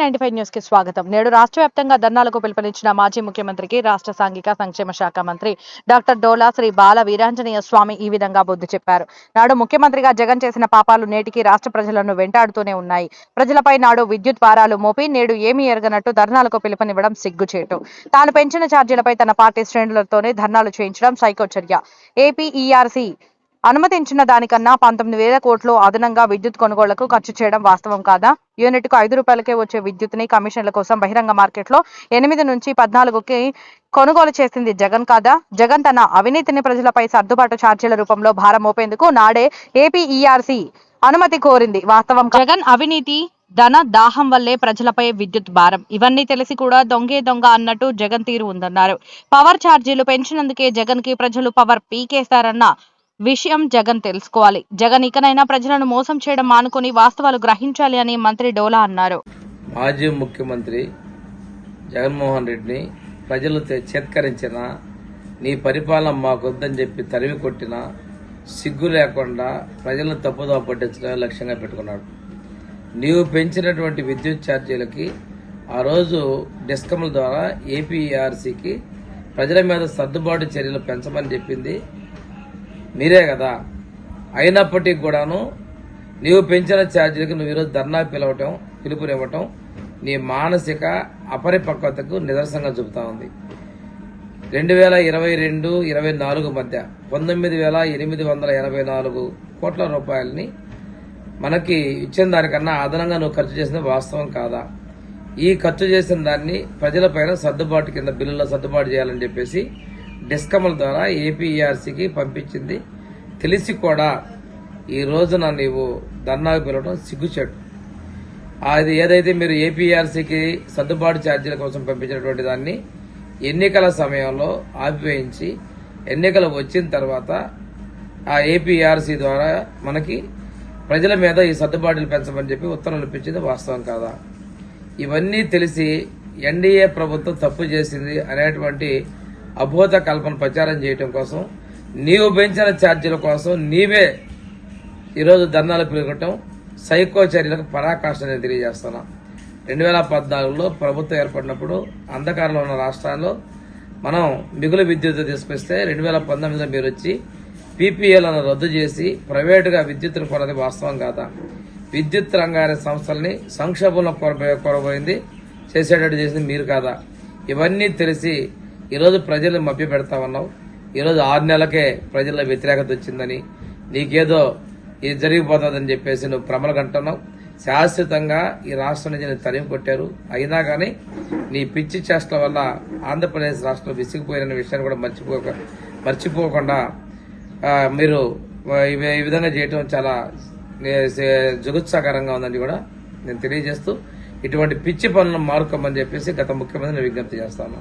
Ninety five న్యూస్కి స్వాగతం. నేడు రాష్ట్ర వ్యాప్తంగా ధర్నాలకు పిలుపునిచ్చిన మాజీ ముఖ్యమంత్రికి రాష్ట్ర సాంఘిక సంక్షేమ శాఖ మంత్రి డాక్టర్ డోలా శ్రీ బాల వీరాంజనేయ స్వామి ఈ విధంగా బుద్ధి చెప్పారు. నాడు ముఖ్యమంత్రిగా జగన్ చేసిన పాపాలు నేటికి రాష్ట్ర ప్రజలను వెంటాడుతూనే ఉన్నాయి. ప్రజలపై నాడు విద్యుత్ భారాలు మోపి నేడు ఏమీ ఎరగనట్టు ధర్నాలకు పిలుపునివ్వడం సిగ్గుచేటు. తాను పెంచిన ఛార్జీలపై తన పార్టీ శ్రేణులతోనే ధర్నాలు చేయించడం సైకో చర్య ఏపీఈఆర్సీ అనుమతించిన దానికన్నా పంతొమ్మిది వేల కోట్లు అదనంగా విద్యుత్ కొనుగోళ్ళకు ఖర్చు చేయడం వాస్తవం కాదా? యూనిట్కు ఐదు రూపాయలకే వచ్చే విద్యుత్ని కమిషన్ల కోసం బహిరంగ మార్కెట్లో ఎనిమిది నుంచి పద్నాలుగుకి కొనుగోలు చేసింది జగన్ కాదా? జగన్ తన అవినీతిని ప్రజలపై సర్దుబాటు ఛార్జీల రూపంలో భారం మోపేందుకు నాడే ఏపీఈఆర్సీ అనుమతి కోరింది. వాస్తవం జగన్ అవినీతి ధన దాహం వల్లే ప్రజలపై విద్యుత్ భారం. ఇవన్నీ తెలిసి కూడా దొంగే దొంగ అన్నట్టు జగన్ తీరు ఉందన్నారు. పవర్ ఛార్జీలు పెంచినందుకే జగన్కి ప్రజలు పవర్ పీకేస్తారన్న విషయం జగన్ తెలుసుకోవాలి. జగన్ ఇకనైనా ప్రజలను మోసం చేయడం మానుకొని వాస్తవాలు గ్రహించాలి అని మంత్రి డోలా అన్నారు. మాజీ ముఖ్యమంత్రి జగన్మోహన్ రెడ్డిని ప్రజలు చేత్కరించిన నీ పరిపాలన మాకొద్దని చెప్పి తరివి కొట్టిన సిగ్గు లేకుండా ప్రజలను తప్పుదోవ పట్టించడమే లక్ష్యంగా పెట్టుకున్నాడు. నీవు పెంచినటువంటి విద్యుత్ ఛార్జీలకి ఆ రోజు డిస్కమ్ల ద్వారా ఏపీఆర్సీకి ప్రజల మీద సర్దుబాటు చర్యలు పెంచమని చెప్పింది మీరే కదా. అయినప్పటికీ కూడాను నీవు పెంచిన ఛార్జీలకు నువ్వు ఈరోజు ధర్నా పిలవటం పిలుపునివ్వటం నీ మానసిక అపరిపక్వతకు నిదర్శనంగా చెబుతా ఉంది. రెండు వేల ఇరవై రెండు ఇరవై నాలుగు మధ్య పంతొమ్మిది వేల ఎనిమిది వందల ఎనభై నాలుగు కోట్ల రూపాయలని మనకి ఇచ్చిన దానికన్నా అదనంగా నువ్వు ఖర్చు చేసిన వాస్తవం కాదా? ఈ ఖర్చు చేసిన దాన్ని ప్రజలపైన సర్దుబాటు కింద బిల్లులో సర్దుబాటు చేయాలని చెప్పేసి డిస్కమ్ల ద్వారా ఏపీఆర్సీకి పంపించింది. తెలిసి కూడా ఈ రోజున నీవు ధర్నాకు పిలవడం సిగ్గుచేటు. అది ఏదైతే మీరు ఏపీఆర్సీకి సర్దుబాటు ఛార్జీల కోసం పంపించినటువంటి దాన్ని ఎన్నికల సమయంలో ఆపివేయించి ఎన్నికలు వచ్చిన తర్వాత ఆ ఏపీఆర్సీ ద్వారా మనకి ప్రజల మీద ఈ సర్దుబాటులు పెంచమని చెప్పి ఉత్తర్వులు ఇప్పించింది వాస్తవం కాదా? ఇవన్నీ తెలిసి ఎన్డీఏ ప్రభుత్వం తప్పు చేసింది అనేటువంటి అబోధ కల్పన ప్రచారం చేయటం కోసం నీవు పెంచిన ఛార్జీల కోసం నీవే ఈరోజు ధర్నాలు పిలువటం సైకో చర్యలకు పరాకాష్ట నేను తెలియజేస్తున్నా. రెండు వేల పద్నాలుగులో ప్రభుత్వం ఏర్పడినప్పుడు అంధకారంలో ఉన్న రాష్ట్రాల్లో మనం మిగులు విద్యుత్ తీసుకొస్తే రెండు వేల పంతొమ్మిదిలో మీరు వచ్చి పీపీఎల్ను రద్దు చేసి ప్రైవేటుగా విద్యుత్తును కొన్నది వాస్తవం కాదా? విద్యుత్ రంగాల సంస్థల్ని సంక్షోభంలో కొరబోయే కొరబోయింది చేసేటట్టు చేసింది మీరు కాదా? ఇవన్నీ తెలిసి ఈరోజు ప్రజలు మభ్య పెడతా ఉన్నావు. ఈరోజు ఆరు నెలలకే ప్రజల వ్యతిరేకత వచ్చిందని నీకేదో ఇది జరిగిపోతుందని చెప్పేసి నువ్వు ప్రమల కంటున్నావు. శాశ్వతంగా ఈ రాష్ట్రం నుంచి నేను తరిమి కొట్టారు. అయినా కానీ నీ పిచ్చి చేష్టల వల్ల ఆంధ్రప్రదేశ్ రాష్ట్రం విసిగిపోయిన విషయాన్ని కూడా మర్చిపోక మర్చిపోకుండా మీరు ఈ- విధంగా చేయటం చాలా జుగుత్సాకరంగా ఉందని కూడా నేను తెలియజేస్తూ ఇటువంటి పిచ్చి పనులను మారుకోమని చెప్పేసి గత ముఖ్యమంత్రిని విజ్ఞప్తి చేస్తాను